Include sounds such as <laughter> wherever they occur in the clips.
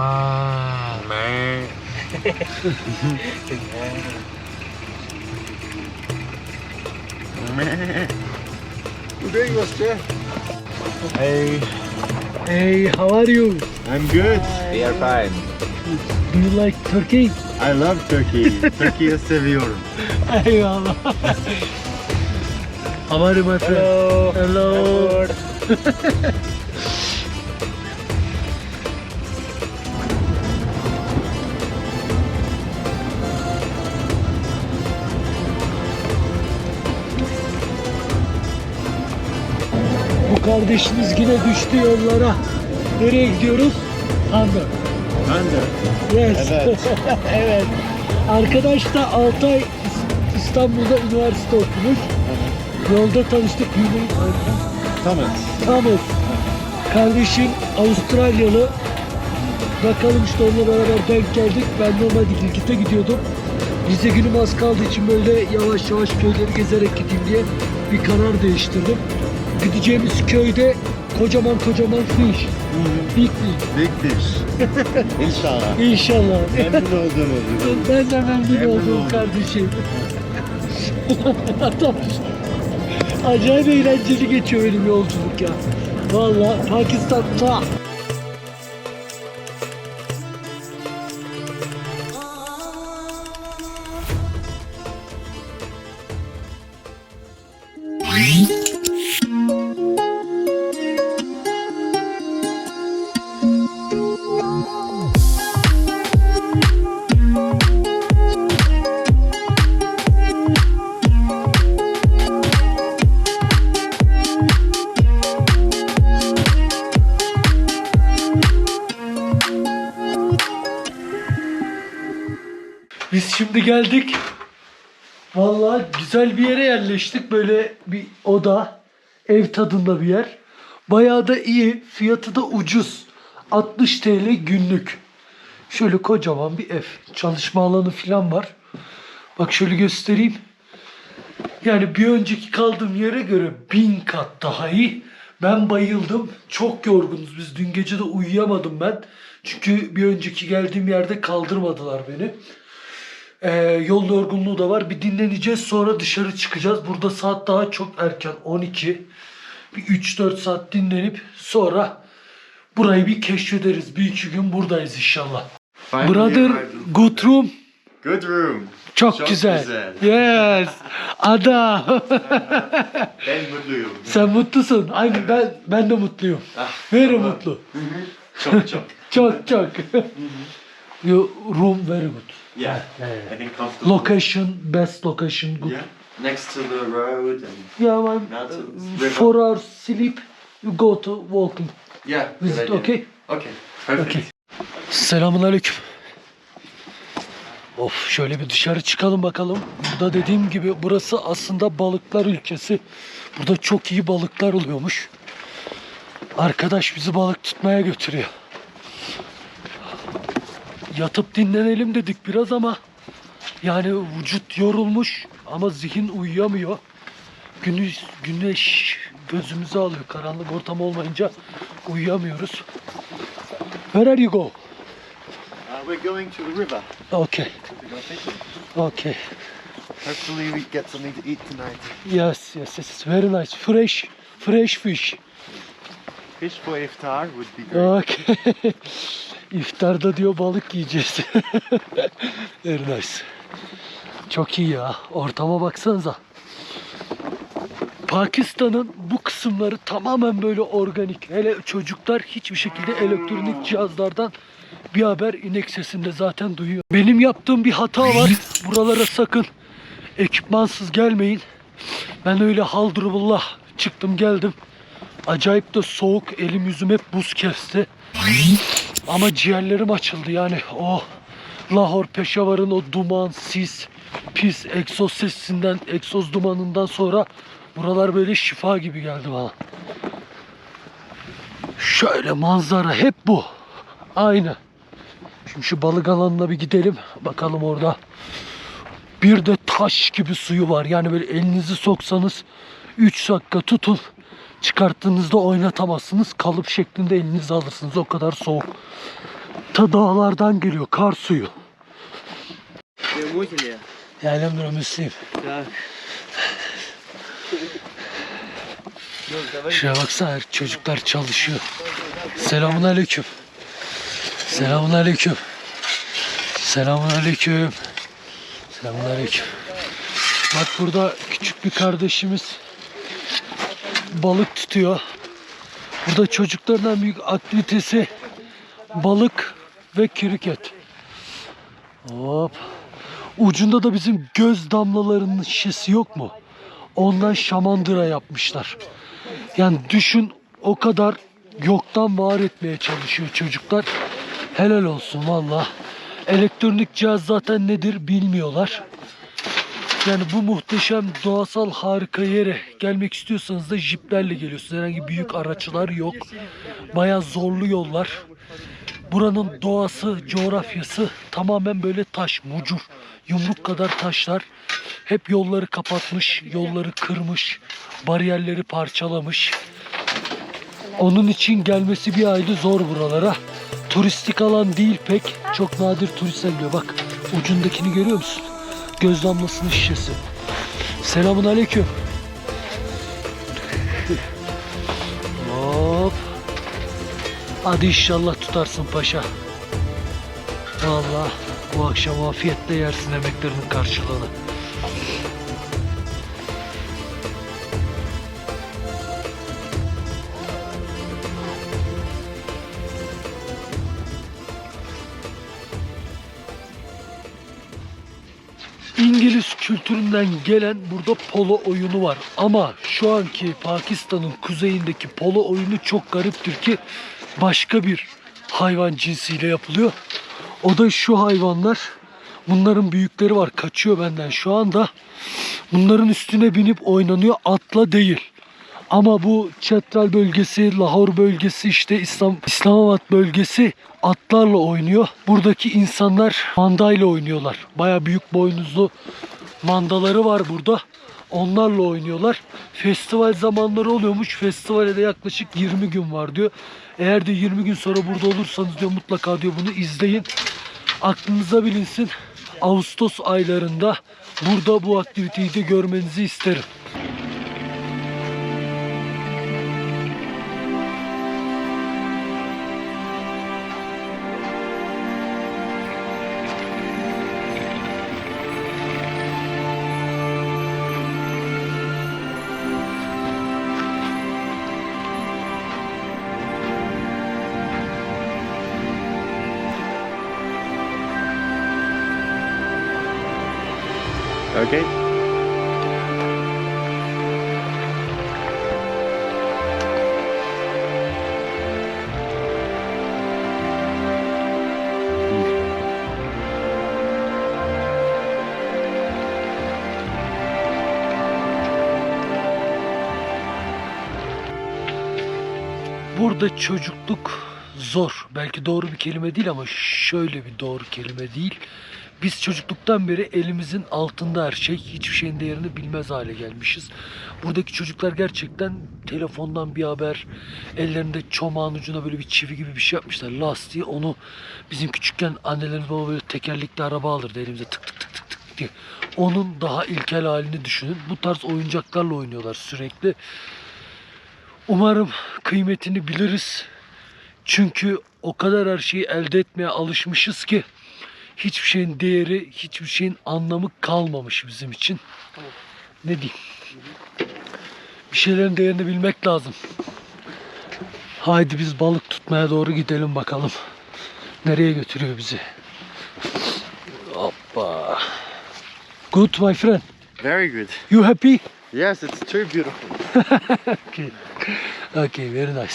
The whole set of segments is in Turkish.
Ma. Me. Me. Today was there. Hey, Hey, how are you? I'm good. We are fine. Do you like Turkey? I love Turkey. <laughs> Turkey'yi seviyorum. Eyvallah. How are you my friend? Hello. Hello. Bu <laughs> kardeşimiz yine düştü yollara. Nereye gidiyoruz? Hamburg. De. Yes. Evet. <laughs> evet. Arkadaş da 6 ay İstanbul'da üniversite okumuş. Yolda tanıştık. Tamam. Thomas. Kardeşim Avustralyalı. Bakalım işte onunla beraber denk geldik. Ben normalde Gilgit'e gidiyordum. Vize günüm az kaldığı için böyle yavaş yavaş köyleri gezerek gideyim diye bir karar değiştirdim. Gideceğimiz köyde kocaman kocaman fish. Big fish. Big fish. <laughs> İnşallah. İnşallah. Memnun oldum. <laughs> Ben de memnun oldum kardeşim. Adam, Acayip eğlenceli geçiyor benim yolculuk ya. Vallahi Pakistan'da. Biz şimdi geldik. Vallahi güzel bir yere yerleştik. Böyle bir oda, ev tadında bir yer. Bayağı da iyi. Fiyatı da ucuz. 60 TL günlük. Şöyle kocaman bir ev. Çalışma alanı falan var. Bak şöyle göstereyim. Yani bir önceki kaldığım yere göre bin kat daha iyi. Ben bayıldım. Çok yorgunuz biz. Dün gece de uyuyamadım ben. Çünkü bir önceki geldiğim yerde kaldırmadılar beni. Ee, yol yorgunluğu da var. Bir dinleneceğiz sonra dışarı çıkacağız. Burada saat daha çok erken 12. Bir 3-4 saat dinlenip sonra burayı bir keşfederiz. Bir iki gün buradayız inşallah. Finally Brother good room. Good room. Çok, Çok güzel. güzel. Yes. Ada. <laughs> Ben mutluyum. Sen mutlusun. Aynı ben ben de mutluyum. Ah, Very tamam. mutlu. Çok çok. <laughs> Çok çok. Your room very good. Yeah. I think comfortable. Location best location good. Yeah. Next to the road and Yeah, man. Mountains, river. For our sleep, you go to walking. yeah. Is it okay? Okay. Perfect. Okay. Selamun aleyküm. Of şöyle bir dışarı çıkalım bakalım. Burada dediğim gibi burası aslında balıklar ülkesi. Burada çok iyi balıklar oluyormuş. Arkadaş bizi balık tutmaya götürüyor. Yatıp dinlenelim dedik biraz ama yani vücut yorulmuş ama zihin uyuyamıyor. Güneş, güneş gözümüzü alıyor. Karanlık ortam olmayınca uyuyamıyoruz. Where are you go? Uh, we're going to the river. Okay, okay. Hopefully we get something to eat tonight. Yes, yes, yes. Very nice. Fresh, fresh fish. Fish for iftar would be great. Okay. <laughs> İftarda diyor balık yiyeceğiz. <laughs> Very nice. Çok iyi ya. Ortama baksanıza. Pakistan'ın bu kısımları tamamen böyle organik. Hele çocuklar hiçbir şekilde elektronik cihazlardan bir haber inek sesinde zaten duyuyor. Benim yaptığım bir hata var. Buralara sakın ekipmansız gelmeyin. Ben öyle haldırıllah çıktım geldim. Acayip de soğuk. Elim yüzüm hep buz kesti. Ama ciğerlerim açıldı yani o Lahor Peşavar'ın o duman, sis, pis egzoz sesinden, egzoz dumanından sonra buralar böyle şifa gibi geldi bana. Şöyle manzara hep bu. Aynı. Şimdi şu balık alanına bir gidelim. Bakalım orada. Bir de taş gibi suyu var. Yani böyle elinizi soksanız 3 dakika tutun. Çıkarttığınızda oynatamazsınız. Kalıp şeklinde elinize alırsınız. O kadar soğuk. Ta dağlardan geliyor kar suyu. Ya elhamdülillah Müslim. Şuraya baksana çocuklar çalışıyor. Selamun aleyküm. Selamun aleyküm. Selamun aleyküm. Selamun aleyküm. Bak burada küçük bir kardeşimiz balık tutuyor. Burada çocukların en büyük aktivitesi balık ve kriket. Hop. Ucunda da bizim göz damlalarının şişesi yok mu? Ondan şamandıra yapmışlar. Yani düşün o kadar yoktan var etmeye çalışıyor çocuklar. Helal olsun valla. Elektronik cihaz zaten nedir bilmiyorlar. Yani bu muhteşem doğasal harika yere gelmek istiyorsanız da jiplerle geliyorsunuz. Herhangi büyük araçlar yok. Bayağı zorlu yollar. Buranın doğası, coğrafyası tamamen böyle taş, mucur. Yumruk kadar taşlar. Hep yolları kapatmış, yolları kırmış, bariyerleri parçalamış. Onun için gelmesi bir ayda zor buralara. Turistik alan değil pek. Çok nadir turist geliyor. Bak ucundakini görüyor musun? Göz damlasının şişesi. Selamun aleyküm. Hop. Hadi inşallah tutarsın paşa. Vallahi bu akşam afiyetle yersin emeklerinin karşılığını. İngiliz kültüründen gelen burada polo oyunu var. Ama şu anki Pakistan'ın kuzeyindeki polo oyunu çok gariptir ki başka bir hayvan cinsiyle yapılıyor. O da şu hayvanlar. Bunların büyükleri var. Kaçıyor benden şu anda. Bunların üstüne binip oynanıyor. Atla değil. Ama bu Çetral bölgesi, Lahor bölgesi, işte İslam İslamabad bölgesi atlarla oynuyor. Buradaki insanlar mandayla oynuyorlar. Baya büyük boynuzlu mandaları var burada. Onlarla oynuyorlar. Festival zamanları oluyormuş. Festivale de yaklaşık 20 gün var diyor. Eğer de 20 gün sonra burada olursanız diyor mutlaka diyor bunu izleyin. Aklınıza bilinsin. Ağustos aylarında burada bu aktiviteyi de görmenizi isterim. Burada çocukluk zor. Belki doğru bir kelime değil ama şöyle bir doğru kelime değil. Biz çocukluktan beri elimizin altında her şey. Hiçbir şeyin değerini bilmez hale gelmişiz. Buradaki çocuklar gerçekten telefondan bir haber, ellerinde çomağın ucuna böyle bir çivi gibi bir şey yapmışlar. Lastiği onu bizim küçükken annelerimiz baba böyle tekerlekli araba alırdı elimize tık tık tık tık tık diye. Onun daha ilkel halini düşünün. Bu tarz oyuncaklarla oynuyorlar sürekli. Umarım kıymetini biliriz. Çünkü o kadar her şeyi elde etmeye alışmışız ki hiçbir şeyin değeri, hiçbir şeyin anlamı kalmamış bizim için. Ne diyeyim? Bir şeylerin değerini bilmek lazım. Haydi biz balık tutmaya doğru gidelim bakalım. Nereye götürüyor bizi? Hoppa. Good my friend. Very good. You happy? Yes, it's too beautiful. <laughs> Okay. Okay, very nice.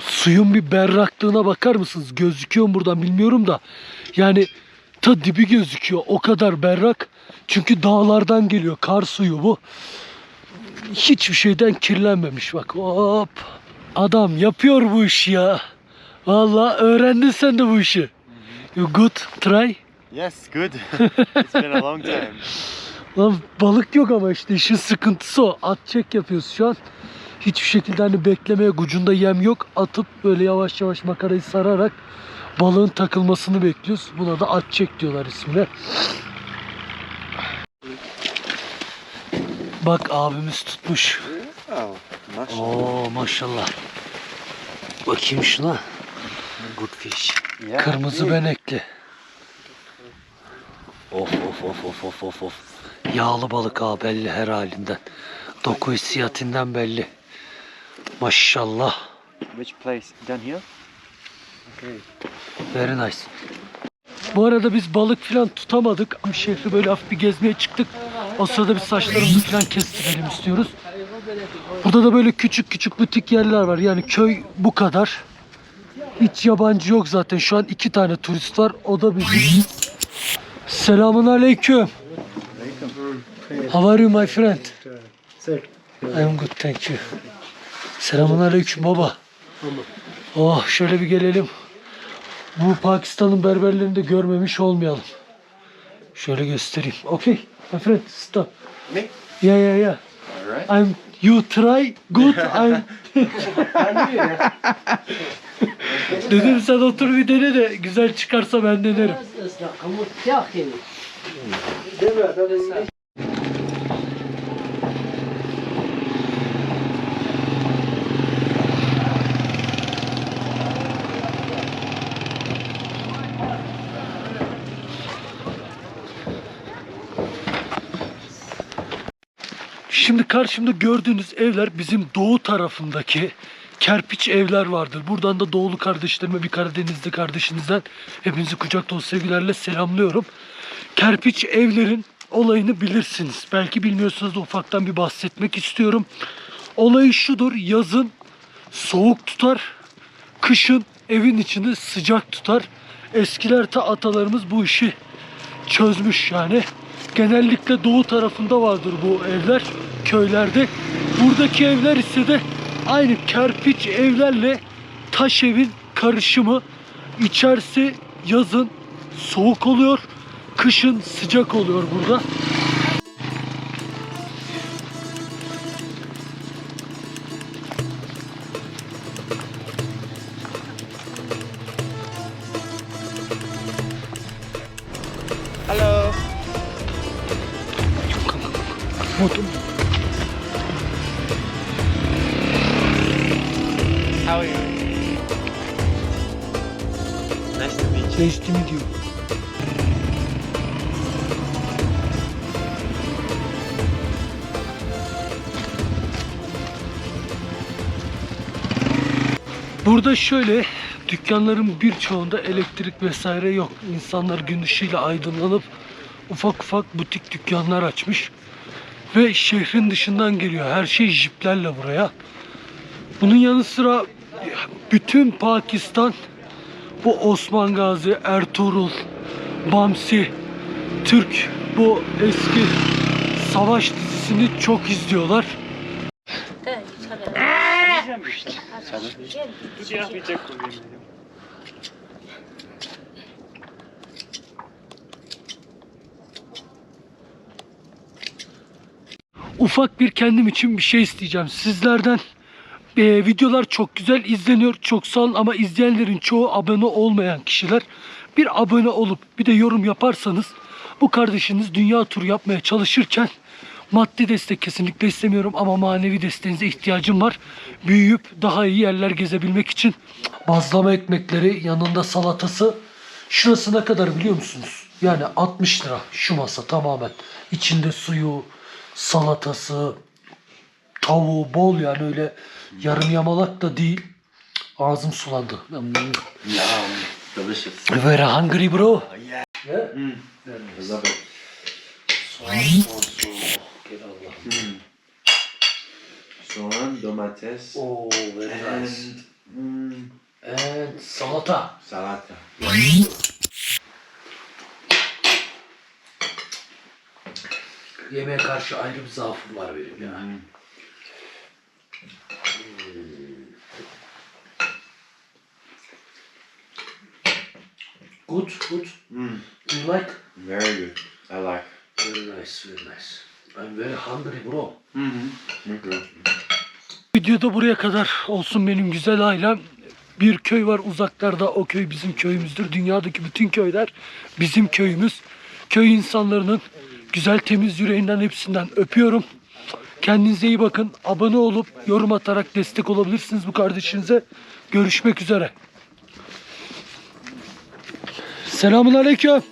Suyun bir berraklığına bakar mısınız? Gözüküyor mu buradan bilmiyorum da. Yani ta dibi gözüküyor. O kadar berrak. Çünkü dağlardan geliyor. Kar suyu bu. Hiçbir şeyden kirlenmemiş bak. Hop. Adam yapıyor bu işi ya. Vallahi öğrendin sen de bu işi. You good try. Yes, good. <laughs> it's been a long time. Lan balık yok ama işte işin sıkıntısı o. At çek yapıyoruz şu an. Hiçbir şekilde hani beklemeye gucunda yem yok. Atıp böyle yavaş yavaş makarayı sararak balığın takılmasını bekliyoruz. Buna da at çek diyorlar ismine. Bak abimiz tutmuş. Nice. Oo maşallah. Bakayım şuna. Good fish. Kırmızı benekli. Of of of of of of of. Yağlı balık ha belli her halinden. Doku hissiyatinden belli. Maşallah. Which place? Down here? Okay. Very nice. Bu arada biz balık falan tutamadık. Şehri böyle hafif bir gezmeye çıktık. O sırada biz saçlarımızı falan kestirelim istiyoruz. Burada da böyle küçük küçük butik yerler var. Yani köy bu kadar. Hiç yabancı yok zaten. Şu an iki tane turist var. O da bizim. Selamun aleyküm. How are you my friend? I'm good thank you. Selamun aleyküm baba. Oh şöyle bir gelelim. Bu Pakistan'ın berberlerini de görmemiş olmayalım. Şöyle göstereyim. Okay, my friend, stop. Me? Yeah, yeah, yeah. Alright. I'm. You try good. <laughs> I'm. <laughs> Dedim sen otur bir dene de güzel çıkarsa ben denerim. Şimdi karşımda gördüğünüz evler bizim doğu tarafındaki kerpiç evler vardır. Buradan da doğulu kardeşlerime bir Karadenizli kardeşinizden hepinizi kucak dolu sevgilerle selamlıyorum. Kerpiç evlerin olayını bilirsiniz. Belki bilmiyorsanız da ufaktan bir bahsetmek istiyorum. Olayı şudur. Yazın soğuk tutar. Kışın evin içini sıcak tutar. Eskiler ta atalarımız bu işi çözmüş yani. Genellikle doğu tarafında vardır bu evler köylerde. Buradaki evler ise de aynı kerpiç evlerle taş evin karışımı. İçerisi yazın soğuk oluyor, kışın sıcak oluyor burada. Hello. Motor- How are you? Nice to meet you. Nice to meet you. Burada şöyle dükkanların birçoğunda elektrik vesaire yok. İnsanlar gün ışığıyla aydınlanıp ufak ufak butik dükkanlar açmış. Ve şehrin dışından geliyor. Her şey jiplerle buraya. Bunun yanı sıra bütün Pakistan bu Osman Gazi, Ertuğrul, Bamsi, Türk bu eski savaş dizisini çok izliyorlar. Ufak bir kendim için bir şey isteyeceğim sizlerden. Ee, videolar çok güzel izleniyor. Çok sağ olun ama izleyenlerin çoğu abone olmayan kişiler. Bir abone olup bir de yorum yaparsanız bu kardeşiniz dünya turu yapmaya çalışırken maddi destek kesinlikle istemiyorum ama manevi desteğinize ihtiyacım var. Büyüyüp daha iyi yerler gezebilmek için. Bazlama ekmekleri yanında salatası. Şurası ne kadar biliyor musunuz? Yani 60 lira şu masa tamamen. İçinde suyu, salatası, tavuğu bol yani öyle yarım yamalak da değil. Ağzım sulandı. Delicious. Very hungry bro. Yeah. Yeah. Mm. I love it. Soğan, domates, Oh, very and nice. mm, And salata. salata. Yemeğe karşı ayrı bir zaafım var benim ya. Mm. Good, good. Mm. You like? Very good. I like. Very nice, very nice. I'm very hungry bro. Mm-hmm. Okay. videoda buraya kadar olsun benim güzel ailem. Bir köy var uzaklarda. O köy bizim köyümüzdür. Dünyadaki bütün köyler bizim köyümüz. Köy insanlarının güzel temiz yüreğinden hepsinden öpüyorum. Kendinize iyi bakın. Abone olup yorum atarak destek olabilirsiniz bu kardeşinize. Görüşmek üzere. Selamun aleyküm.